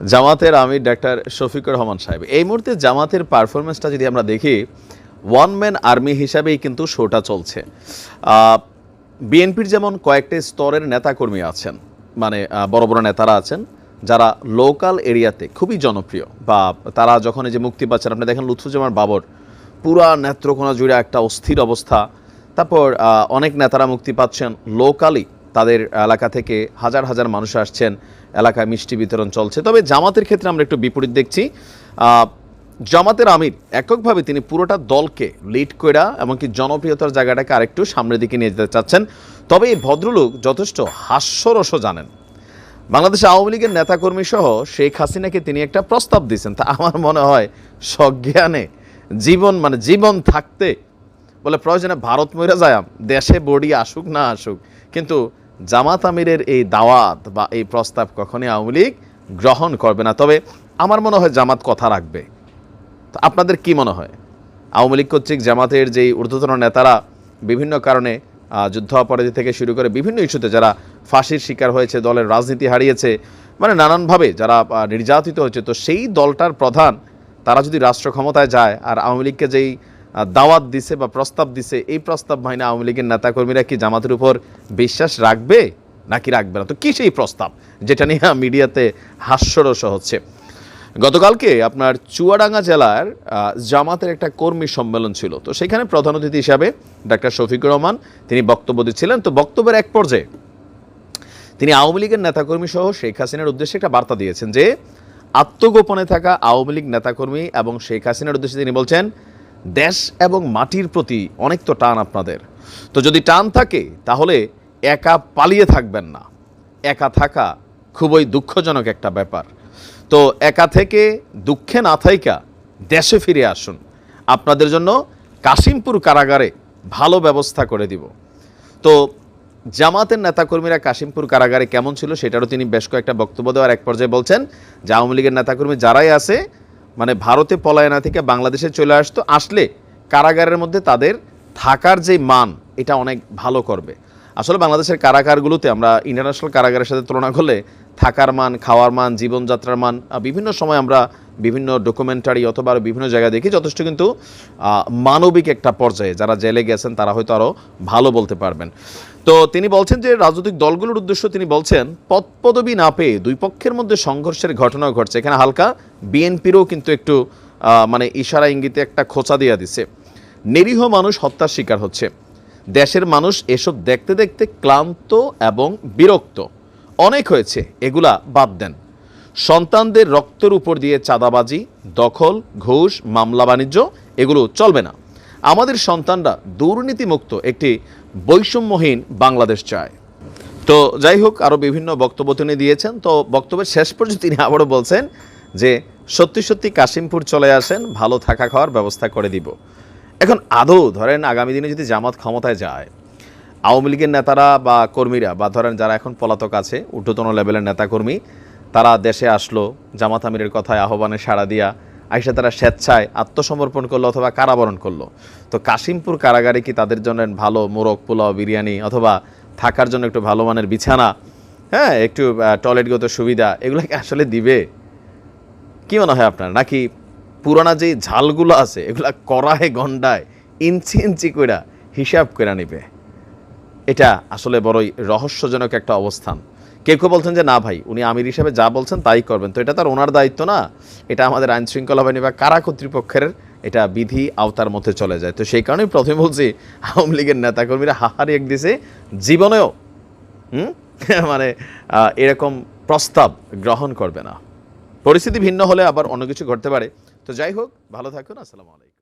জামাতের আমির ডাক্তার শফিকুর রহমান সাহেব, এই মুহূর্তে জামাতের পারফরমেন্সটা যদি আমরা দেখি ওয়ান ম্যান আর্মি হিসাবেই কিন্তু শোটা চলছে। বিএনপির যেমন কয়েকটি স্তরের নেতাকর্মী আছেন মানে বড় বড় নেতারা আছেন, যারা লোকাল এরিয়াতে খুবই জনপ্রিয়, বা তারা যখন এই যে মুক্তি পাচ্ছেন, আপনি দেখেন লুৎফুজ্জামান বাবর, পুরা নেত্রকোনা জুড়ে একটা অস্থির অবস্থা। তারপর অনেক নেতারা মুক্তি পাচ্ছেন লোকালি তাদের এলাকা থেকে হাজার হাজার মানুষ আসছেন। এলাকায় মিষ্টি বিতরণ চলছে। তবে জামাতের ক্ষেত্রে আমরা একটু বিপরীত দেখছি। জামাতের আমির এককভাবে তিনি পুরোটা দলকে লিড করা এমনকি জনপ্রিয়তার জায়গাটাকে আরেকটু সামনের দিকে নিয়ে যেতে চাচ্ছেন। তবে এই ভদ্রলোক যথেষ্ট হাস্যরসও জানেন। বাংলাদেশ আওয়ামী লীগের নেতাকর্মী সহ শেখ হাসিনাকে তিনি একটা প্রস্তাব দিয়েছেন। তা আমার মনে হয় সজ্ঞানে জীবন মানে জীবন থাকতে বলে প্রয়োজনে ভারত মরে যায় দেশে বডি আসুক না আসুক। কিন্তু জামাত আমিরের এই দাওয়াত বা এই প্রস্তাব কখনই আওয়ামী লীগ গ্রহণ করবে না। তবে আমার মনে হয় জামাত কথা রাখবে। তো আপনাদের কি মনে হয়? আওয়ামী লীগ কর্তৃক জামাতের যেই ঊর্ধ্বতন নেতারা বিভিন্ন কারণে যুদ্ধ অপরাধী থেকে শুরু করে বিভিন্ন ইস্যুতে যারা ফাঁসির শিকার হয়েছে, দলের রাজনীতি হারিয়েছে মানে নানানভাবে যারা নির্যাতিত হয়েছে, তো সেই দলটার প্রধান, তারা যদি রাষ্ট্র ক্ষমতায় যায় আর আওয়ামী লীগকে যেই দাওয়াত দিছে বা প্রস্তাব দিছে, এই প্রস্তাব মাইনে আওয়ামী লীগের নেতাকর্মীরা কি জামাতের উপর বিশ্বাস রাখবে নাকি রাখবে না? তো কি সেই প্রস্তাব? যেটা নিয়ে মিডিয়াতে হাস্যরস হচ্ছে। গতকালকে আপনার চুয়াডাঙ্গা জেলার জামাতের একটা কর্মী সম্মেলন ছিল। তো সেখানে প্রধান অতিথি হিসাবে ডাক্তার শফিকুর রহমান তিনি বক্তব্য দিচ্ছিলেন। তো বক্তব্যের এক পর্যায়ে তিনি আওয়ামী লীগের নেতাকর্মী সহ শেখ হাসিনার উদ্দেশ্যে একটা বার্তা দিয়েছেন যে, আত্মগোপনে থাকা আওয়ামী লীগ নেতাকর্মী এবং শেখ হাসিনার উদ্দেশ্যে তিনি বলছেন দেশ এবং মাটির প্রতি অনেক তো টান আপনাদের। তো যদি টান থাকে, তাহলে একা পালিয়ে থাকবেন না। একা থাকা খুবই দুঃখজনক একটা ব্যাপার। তো একা থেকে দুঃখে না থাইকা দেশে ফিরে আসুন। আপনাদের জন্য কাশিমপুর কারাগারে ভালো ব্যবস্থা করে দিব। তো জামাতের নেতাকর্মীরা কাশিমপুর কারাগারে কেমন ছিল সেটারও তিনি বেশ কয়েকটা বক্তব্য দেওয়ার এক পর্যায়ে বলছেন যে আওয়ামী লীগের নেতাকর্মী যারাই আছে মানে ভারতে পলায়না থেকে বাংলাদেশে চলে আসতো, আসলে কারাগারের মধ্যে তাদের থাকার যে মান, এটা অনেক ভালো করবে। আসলে বাংলাদেশের কারাগারগুলোতে আমরা ইন্টারন্যাশনাল কারাগারের সাথে তুলনা করলে থাকার মান, খাওয়ার মান, জীবনযাত্রার মান বিভিন্ন সময় আমরা বিভিন্ন ডকুমেন্টারি অথবা বিভিন্ন জায়গায় দেখি, যথেষ্ট কিন্তু মানবিক একটা পর্যায়ে যারা জেলে গেছেন তারা হয়তো আরও ভালো বলতে পারবেন। তো তিনি বলছেন যে রাজনৈতিক দলগুলোর উদ্দেশ্য তিনি বলছেন পদ পদবি না পেয়ে দুই পক্ষের মধ্যে সংঘর্ষের ঘটনা ঘটছে। এখানে হালকা বিএনপিরও কিন্তু একটু মানে ইশারা ইঙ্গিতে একটা খোঁচা দিয়া দিছে। নিরীহ মানুষ হত্যার শিকার হচ্ছে। দেশের মানুষ এসব দেখতে দেখতে ক্লান্ত এবং বিরক্ত। অনেক হয়েছে, এগুলা বাদ দেন। সন্তানদের রক্তের উপর দিয়ে চাঁদাবাজি, দখল, ঘুষ, মামলা বাণিজ্য, এগুলো চলবে না। আমাদের সন্তানরা দুর্নীতিমুক্ত একটি বৈষম্যহীন বাংলাদেশ চায়। তো যাই হোক আরও বিভিন্ন বক্তব্য তিনি দিয়েছেন। তো বক্তব্যের শেষ পর্যন্ত তিনি আবারও বলছেন যে, সত্যি সত্যি কাশিমপুর চলে আসেন, ভালো থাকা খাওয়ার ব্যবস্থা করে দিব। এখন আদৌ ধরেন আগামী দিনে যদি জামাত ক্ষমতায় যায়, আওয়ামী লীগের নেতারা বা কর্মীরা, বা ধরেন যারা এখন পলাতক আছে, ঊর্ধ্বতন লেভেলের নেতাকর্মী, তারা দেশে আসলো, জামাত আমিরের কথায় আহ্বানে সাড়া দিয়া আইসা তারা স্বেচ্ছায় আত্মসমর্পণ করল অথবা কারাবরণ করল। তো কাশিমপুর কারাগারে কি তাদের জন্য ভালো মোরগ, পোলাও, বিরিয়ানি অথবা থাকার জন্য একটু ভালো মানের বিছানা? হ্যাঁ একটু টয়লেটগত সুবিধা, এগুলো কি আসলে দিবে? কী মনে হয় আপনার? নাকি পুরানা যে ঝালগুলো আছে, এগুলা কড়ায় গন্ডায় ইঞ্চি ইঞ্চি কইরা হিসাব করে নিবে। এটা আসলে বড়ই রহস্যজনক একটা অবস্থান। কেউ কেউ বলছেন যে, না ভাই, উনি আমির হিসাবে যা বলছেন তাই করবেন। তো এটা তার ওনার দায়িত্ব না। এটা আমাদের আইন শৃঙ্খলা বাহিনী বা কারা কর্তৃপক্ষের এটা বিধি আওতার মধ্যে চলে যায়। তো সেই কারণেই প্রথমে বলছি, আওয়ামী লীগের নেতাকর্মীরা হাহারি এক দিছে, জীবনেও, হুম? মানে এরকম প্রস্তাব গ্রহণ করবে না। পরিস্থিতি ভিন্ন হলে আবার অন্য কিছু ঘটতে পারে। তো যাই হোক ভালো থাকুন আসসালামু আলাইকুম।